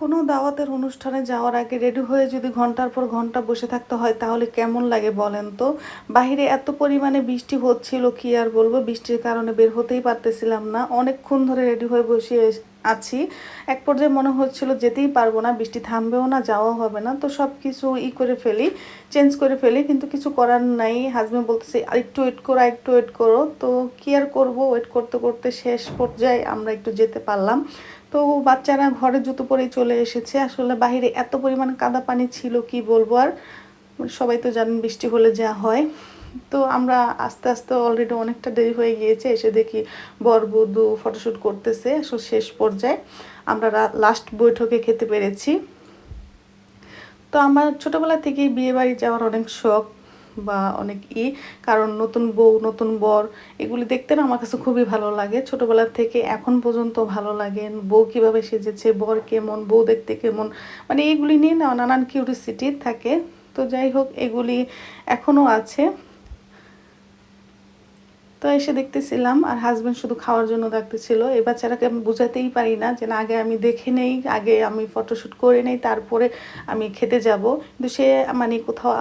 কোনো দাওয়াতের অনুষ্ঠানে যাওয়ার আগে রেডি হয়ে যদি ঘণ্টার পর ঘণ্টা বসে থাকতে হয়, তাহলে কেমন লাগে বলেন তো? বাইরে এত পরিমাণে বৃষ্টি হচ্ছিল, কি আর বলব? বৃষ্টির কারণে বের হতেই পারতেছিলাম না। অনেকক্ষণ ধরে রেডি হয়ে বসে আছি। এক পর্যায়ে মনে হচ্ছিল যেতেই পারব না, বৃষ্টি থামবেও না যাওয়া হবে না। তো সব কিছু ই করে ফেলি, চেঞ্জ করে ফেলি, কিন্তু কিছু করার নাই। হাজব্যান্ড বলতেছে, আরেকটু ওয়েট করো, আরেকটু ওয়েট করো। তো কি আর করব? ওয়েট করতে করতে শেষ পর্যায়ে আমরা একটু যেতে পারলাম। তো বাচ্চারা ঘরে জুতো পরেই চলে এসেছে। আসলে বাইরে এত পরিমাণ কাদা পানি ছিল, কি বলব আর? সবাই তো জানেন বৃষ্টি হলে যা হয়। তো আমরা আস্তে আস্তে অলরেডি অনেকটা দেরি হয়ে গিয়েছে, এসে দেখি বর বধূ ফটোশ্যুট করতেছে, আসলে শেষ পর্যায়ে। আমরা লাস্ট বৈঠকে খেতে পেরেছি। তো আমার ছোটোবেলা থেকেই বিয়ে বাড়ি যাওয়ার অনেক শখ। বা অনেক ই, কারণ নতুন বউ, নতুন বর, এগুলি দেখতে না আমার কাছে খুবই ভালো লাগে। ছোটোবেলা থেকে এখন পর্যন্ত ভালো লাগে। বউ কীভাবে সেজেছে, বর কেমন, বউ দেখতে কেমন মানে এইগুলি নিয়ে না নানান কিউরিসিটি থাকে। তো যাই হোক, এগুলি এখনও আছে। তো এসে দেখতেছিলাম, আর হাজব্যান্ড শুধু খাওয়ার জন্য ডাকতেছিল। এই বাচ্চাটাকে আমি বোঝাতেই পারি না যে না, আগে আমি দেখে নেই, আগে আমি ফটোশ্যুট করে নেই, তারপরে আমি খেতে যাব। কিন্তু সে মানে কোথাও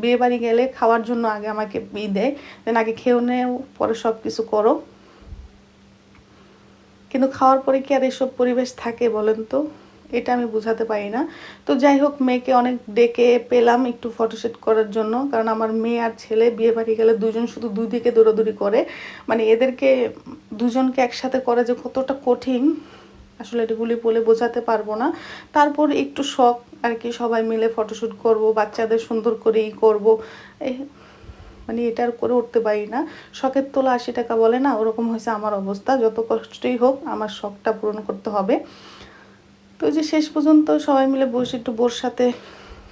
বিয়ে বাড়ি গেলে খাওয়ার জন্য আগে আমাকে ই দেয় দেন আগে খেয়েও নেও, পরে সব কিছু করো। কিন্তু খাওয়ার পরে কি আর এসব পরিবেশ থাকে বলেন তো? এটা আমি বোঝাতে পারি না। তো যাই হোক, মেয়েকে অনেক ডেকে পেলাম একটু ফটোশ্যুট করার জন্য, কারণ আমার মেয়ে আর ছেলে বিয়ে বাড়ি গেলে দুজন শুধু দুই দিকে দৌড়াদৌড়ি করে। মানে এদেরকে দুজনকে একসাথে করা যে কতটা কঠিন আসলে এগুলি বলে বোঝাতে পারব না। তারপর একটু শখ আর কি, সবাই মিলে ফটোশ্যুট করব, বাচ্চাদের সুন্দর করে ই করব মানে এটা আর করে উঠতে পারি না। শখের তোলা আশি টাকা বলে না, ওরকম হয়েছে আমার অবস্থা। যত কষ্টই হোক, আমার শখটা পূরণ করতে হবে। তো যে শেষ পর্যন্ত সবাই মিলে বসে একটু বোর সাথে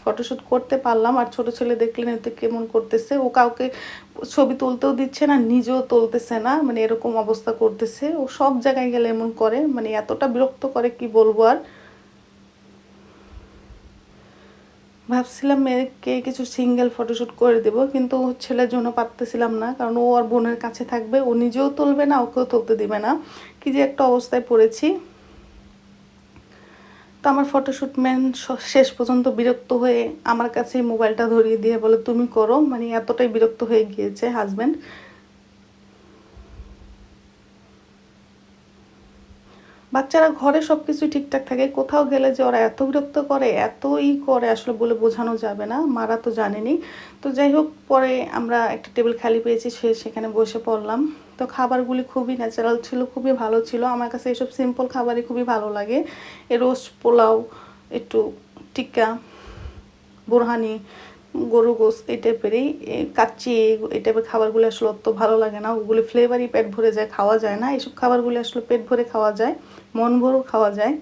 ফটোশ্যুট করতে পারলাম। আর ছোট ছেলে দেখলেন এতে কেমন করতেছে। ও কাউকে ছবি তুলতেও দিচ্ছে না, নিজেও তুলতেছে না। মানে এরকম অবস্থা করতেছে। ও সব জায়গায় গেলে এমন করে। মানে এতটা বিরক্ত করে, কি বলব আর? ভাবছিলাম মেয়েকে কিছু সিঙ্গেল ফটোশ্যুট করে দেব, কিন্তু ছেলের জন্য পারতেছিলাম না। কারণ ও আর বোনের কাছে থাকবে। ও নিজেও তুলবে না, ওকেও তুলতে দিবে না। কি যে একটা অবস্থায় পড়েছি। তো আমার ফটোশ্যুট ম্যান শেষ পর্যন্ত বিরক্ত হয়ে আমার কাছে মোবাইলটা ধরিয়ে দিয়ে বলে, তুমি করো। মানে এতটাই বিরক্ত হয়ে গিয়েছে হাজব্যান্ড বাচ্চারা ঘরে সব কিছুই ঠিকঠাক থাকে, কোথাও গেলে যে ওরা এত বিরক্ত করে এতই করে আসলে বলে বোঝানো যাবে না, মারা তো জানেনি। তো যাই হোক, পরে আমরা একটা টেবিল খালি পেয়েছি, সে সেখানে বসে পড়লাম। তো খাবারগুলি খুবই ন্যাচারাল ছিল, খুবই ভালো ছিল। আমার কাছে এসব সিম্পল খাবারই খুবই ভালো লাগে। এ রোস্ট পোলাও, একটু টিক্কা, বোরহানি, গরু গোস এই টাইপেরই কাচ্চি, এই টাইপের খাবারগুলো আসলে অত ভালো লাগে না। ওগুলি ফ্লেভারই পেট ভরে যায়, খাওয়া যায় না। এইসব খাবারগুলি আসলে পেট ভরে খাওয়া যায়, মন ভরেও খাওয়া যায়।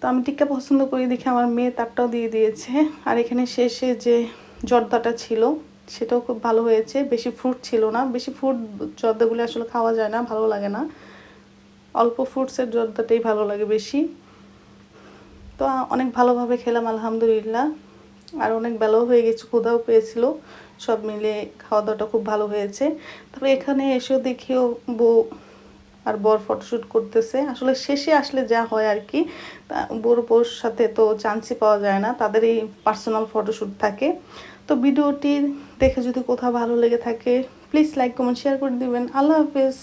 তো আমি টিক্কা পছন্দ করি দেখে আমার মেয়ে তারটাও দিয়ে দিয়েছে। আর এখানে শেষে যে জর্দাটা ছিল সেটাও খুব ভালো হয়েছে। বেশি ফ্রুট ছিল না। বেশি ফ্রুট জর্দাগুলি আসলে খাওয়া যায় না, ভালো লাগে না। অল্প ফ্রুটসের জর্দাটাই ভালো লাগে বেশি। তো অনেক ভালোভাবে খেলাম, আলহামদুলিল্লাহ। আর অনেক বেলাও হয়ে গেছে, ক্ষুধাও পেয়েছিল। সব মিলে খাওয়া দাওয়াটা খুব ভালো হয়েছে। তবে এখানে এসেও দেখিও বউ আর বর ফটোশ্যুট করতেছে। আসলে শেষে আসলে যা হয় আর কি বড় বউর সাথে তো চান্সই পাওয়া যায় না, তাদের এই পার্সোনাল ফটোশ্যুট থাকে। তো ভিডিওটি দেখে যদি কোথাও ভালো লেগে থাকে প্লিজ লাইক কমেন্ট শেয়ার করে দিবেন। আল্লাহ হাফেজ।